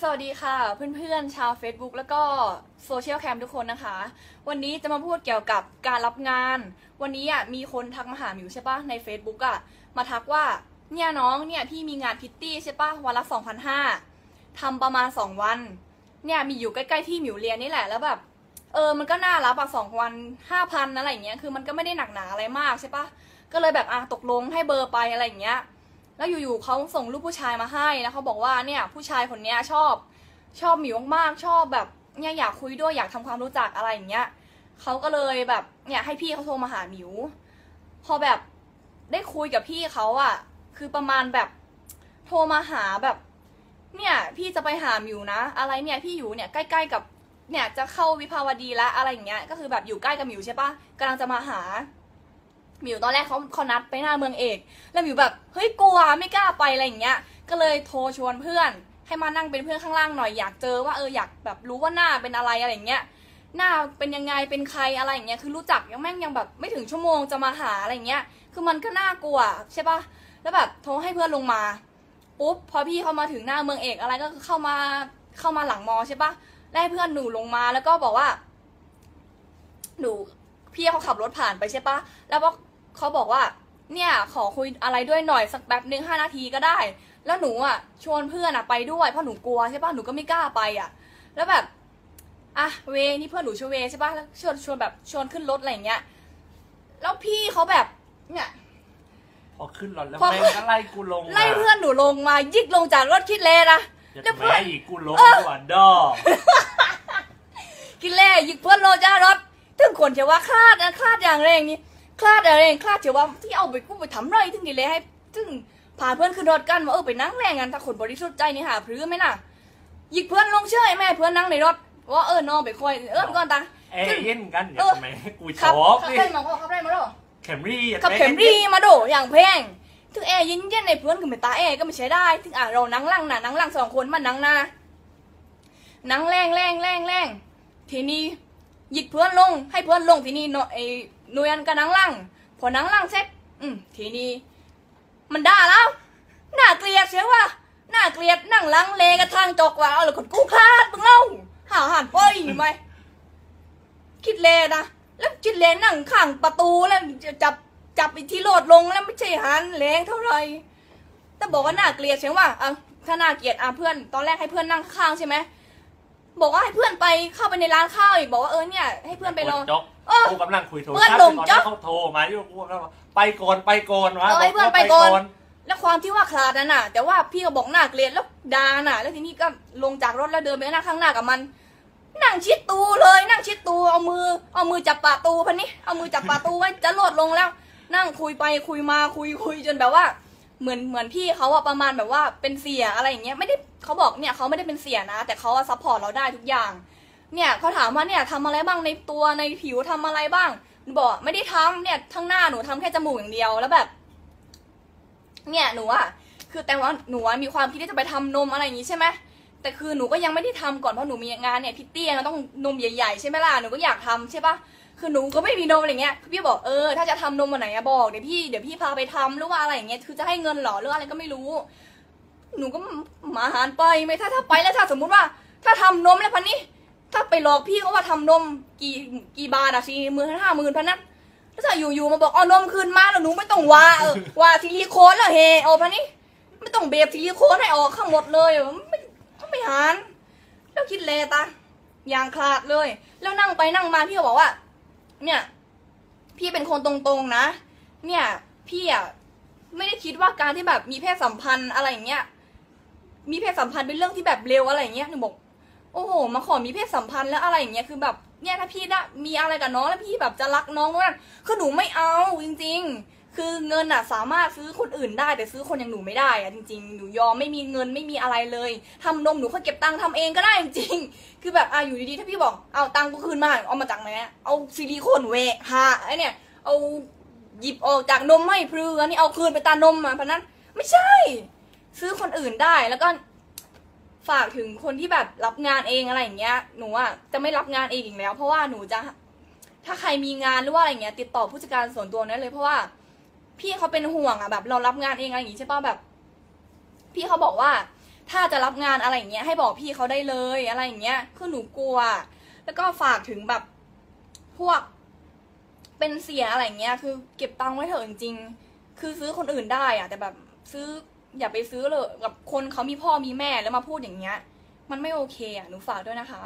สวัสดีค่ะเพื่อนๆชาว Facebook แล้วก็โซเชียลแคมทุกคนนะคะ วันนี้จะมาพูดเกี่ยวกับการรับงาน วันนี้อะมีคนทักมาหาหมิวใช่ปะใน Facebook อะมาทักว่าเนี่ยน้องเนี่ยพี่มีงานพิตตี้ใช่ปะวันละ2,500ทำประมาณ 2 วัน เนี่ยมีอยู่ใกล้ๆที่หมิวเรียนนี่แหละแล้วแบบเออมันก็น่ารับอะสองวันห้าพันอะไรอย่างเงี้ยคือมันก็ไม่ได้หนักหนาอะไรมากใช่ปะก็เลยแบบอะตกลงให้เบอร์ไปอะไรอย่างเงี้ย แล้วอยู่ๆเขาส่งรูปผู้ชายมาให้แล้วเขาบอกว่าเนี่ยผู้ชายคนเนี้ยชอบชอบหมิวมากๆชอบแบบเนี่ยอยากคุยด้วยอยากทำความรู้จักอะไรอย่างเงี้ยเขาก็เลยแบบเนี่ยให้พี่เขาโทรมาหาหมิว พอแบบได้คุยกับพี่เขาอะคือประมาณแบบโทรมาหาแบบ เนี่ยพี่จะไปหาหมิวนะ อะไรเนี่ยพี่อยู่เนี่ยใกล้ๆกับเนี่ยจะเข้าวิภาวดีแล้วอะไรอย่างเงี้ยก็คือแบบอยู่ใกล้กับหมิวใช่ปะกำลังจะมาหา มิวตอนแรกเขาเขานัดไปหน้าเมืองเอก แล้วหมิวแบบเฮ้ยกลัวไม่กล้าไปอะไรอย่างเงี้ย ก็เลยโทรชวนเพื่อน ให้มานั่งเป็นเพื่อนข้างล่างหน่อยอยากเจอว่าเอออยากแบบรู้ว่าหน้าเป็นอะไรอะไรอย่างเงี้ยหน้าเป็นยังไงเป็นใครอะไรอย่างเงี้ยคือรู้จักยังแม่งยังแบบไม่ถึงชั่วโมงจะมาหาอะไรอย่างเงี้ย คือมันก็น่ากลัวใช่ปะแล้วแบบโทรให้เพื่อนลงมาปุ๊บพอพี่เขามาถึงหน้าเมืองเอกอะไรก็คือเข้ามาเข้ามาหลังมอใช่ปะแล้เพื่อนหนูลงมาแล้วก็บอกว่า หนูพี่เขาขับรถผ่านไปใช่ปะแล้วก็ เขาบอกว่า เนี่ยขอคุยอะไรด้วยหน่อยสักแป๊บหนึ่งห้านาทีก็ได้ แล้วหนูอะชวนเพื่อนอะไปด้วยเพราะหนูกลัวใช่ปะหนูก็ไม่กล้าไปอะ แล้วแบบอะเวนี่เพื่อนหนูชื่อเวใช่ปะแล้วชวนชวนแบบชวนขึ้นรถอะไรอย่างเงี้ย แล้วพี่เขาแบบเนี่ย พอขึ้นรถแล้วพอแม่งก็ไล่กูลงไล่เพื่อนหนูลงมายิกลงจากรถคิดเลนะอย่าแล้วเพื่อน แม่อีกกูลงก่อนดอคิดเลยิกเพื่อนลงจากรถถึงคนจะว่าคลาดนะคลาดอย่างแรงนี่ค ลาดอย่างแรงคลาดจะว่าที่เอาไปกูไปทำไรถึงกิเลให้ถึงพาเพื่อนขึ้นรถกันว่าเออไปนั่งแรงกันถ้าคนบริสุทธิ์ใจนี่หาพรื้ไหมน่ะยิกเพื่อนลงเชื่อไอ้แม่เพื่อนนั่งในรถว่าเออน้องไปคอยเออก่อนตาเอ้ยเย็นกันอย่าเออทำไมให้กูขับช็อกขับนี่ได้มาขับได้มาหรอเข็มรี่อย่าขับแม่งเข็มรีมาโดอย่างแพงถึงแอร์เย็นๆในเพื่อนก็ไม่ตาแอร์ก็ไม่ใช้ได้ถึงอะเรานั่งล่างน่ะนั่งล่างสองคนมันนั่งหน้านั่งแรงแรงแรงแรงทีนี้หยิกเพื่อนลงให้เพื่อนลงทีนี้เนาะไอ้ หน่วยันก็นั่งล่างพอนั่งล่างเสร็จอืมทีนี้มันด่าแล้วน่าเกลียดเชียวว่าน่าเกลียดนั่งลังเลกระทางจอกว่าเอาเลยคนกูคลาดมึงเล่าหาหันป้อยไหมคิดเลนะแล้วคิดเลนั่งข้างประตูแล้วจับจับอีกที่โลดลงแล้วไม่ใช่หันแรงเท่าไหร่แต่บอกว่าน่าเกลียดใช่ว่าอะถ้าน่าเกลียดอะเพื่อน ตอนแรกให้เพื่อนนั่งข้างใช่ไหม บอกว่าให้เพื่อนไปเข้าไปในร้านข้าวอีกบอกว่าเออเนี่ยให้เพื่อนไปรอ จ๊อกเออกูกำลังคุยโทรเพื่อนศัพท์หลงก่อนจ๊อกที่เขาโทรมาที่กูกำลังว่าไปก่อนไปก่อนวะเออให้บกเพื่อนว่าไปก่อน แล้วความที่ว่าคลาดนั่นน่ะ แต่ว่าพี่ก็บอกหน้าเกลียดแล้วดาน่ะ แล้วทีนี้ก็ลงจากรถแล้วเดินไปนั่งข้างหน้ากับมัน นั่งชิดตูเลยนั่งชิดตูเอามือ เอามือจับปากตูพันนี้เอามือจับปากตูไว้จะโหลดลงแล้ว นั่งคุยไปคุยมาคุยคุยจนแบบว่า เหมือนเหมือนพี่เขาอะประมาณแบบว่าเป็นเสียอะไรอย่างเงี้ยไม่ได้เขาบอกเนี่ยเขาไม่ได้เป็นเสียนะ แต่เขาอะซัพพอร์ตเราได้ทุกอย่าง เนี่ยเขาถามว่าเนี่ยทำอะไรบ้างในตัวในผิวทำอะไรบ้างหนูบอกไม่ได้ทำเนี่ยทั้งหน้าหนูทำแค่จมูกอย่างเดียวแล้วแบบ เนี่ยหนูอะคือแต่ว่าหนูมีความคิดที่จะไปทำนมอะไรอย่างงี้ใช่ไหมแต่คือหนูก็ยังไม่ได้ทำก่อนเพราะหนูมีงานเนี่ยพี่เตี้ยมันต้องนมใหญ่ๆใช่ไหมล่ะหนูก็อยากทำใช่ปะ คือหนูก็ไม่มีนมอะไรเงี้ยพี่บอกเออถ้าจะทำนมวันไหนอะบอกเดี๋ยวพี่เดี๋ยวพี่พาไปทำหรือว่าอะไรอย่างเงี้ยคือจะให้เงินหรอหรืออะไรก็ไม่รู้ หนูก็หมาหารไปไม่ถ้าถ้าไปแล้วถ้าสมมุติว่า ถ้าทำนมแล้วพันนี้ถ้าไปหลอกพี่เขาว่าทำนมกี่กี่บาทอะสี่หมื่นห้าหมื่นพันนั้นแล้วถ้าอยู่ๆมาบอกเอานมคืนมาแล้วหนูไม่ต้องว่าเออว่าซิลิโคนแล้วเฮเอาพันนี้ไม่ต้องเบบซิลิโคนให้ออกข้างหมดเลยไม่ไม่หารแล้วคิดเลตาอย่างคลาดเลย แล้วนั่งไปนั่งมาพี่ก็บอกว่า เนี่ย พี่เป็นคนตรงๆนะ เนี่ย พี่อะไม่ได้คิดว่าการที่แบบมีเพศสัมพันธ์อะไรอย่างเงี้ย มีเพศสัมพันธ์เป็นเรื่องที่แบบเร็วอะไรอย่างเงี้ยหนูบอก โอ้โห มาขอมีเพศสัมพันธ์แล้วอะไรอย่างเงี้ยคือแบบเนี่ยถ้าพี่ได้มีอะไรกับน้องแล้วพี่แบบจะรักน้องนั่นคือหนูไม่เอาจริง ๆ คือเงินอะสามารถซื้อคนอื่นได้แต่ซื้อคนอย่างหนูไม่ได้อะจริงๆหนูยอมไม่มีเงินไม่มีอะไรเลยทำนมหนูค่อยเก็บตังค์ทำเองก็ได้จริงๆคือแบบอะอยู่ดีๆถ้าพี่บอกเอาตังค์กูคืนมาเอามาจากไหนเอาซิลิโคนเวะหาไอเนี่ยเอาหยิบออกจากนมให้พลืออันนี้เอาคืนไปตานมมาเพราะนั้นไม่ใช่ ซื้อคนอื่นได้แล้วก็ฝากถึงคนที่แบบรับงานเองอะไรอย่างเงี้ย หนูอะจะไม่รับงานเองอีกแล้ว เพราะว่าหนูจะถ้าใครมีงานหรือว่าอะไรเงี้ยติดต่อผู้จัดการส่วนตัวนั้นเลยเพราะว่า พี่เขาเป็นห่วงอะแบบ เรารับงานเองอะไรอย่างงี้ใช่ป่ะแบบ พี่เขาบอกว่า ถ้าจะรับงานอะไรอย่างเงี้ยให้บอกพี่เขาได้เลยอะไรอย่างเงี้ยคือหนูกลัว แล้วก็ฝากถึงแบบพวกเป็นเสียอะไรอย่างเงี้ย คือเก็บตังค์ไว้เถอะจริงๆคือซื้อคนอื่นได้อะแต่แบบซื้ออย่าไปซื้อเลยกับคนเขามีพ่อมีแม่แล้วมาพูดอย่างเงี้ย มันไม่โอเคอะหนูฝากด้วยนะคะ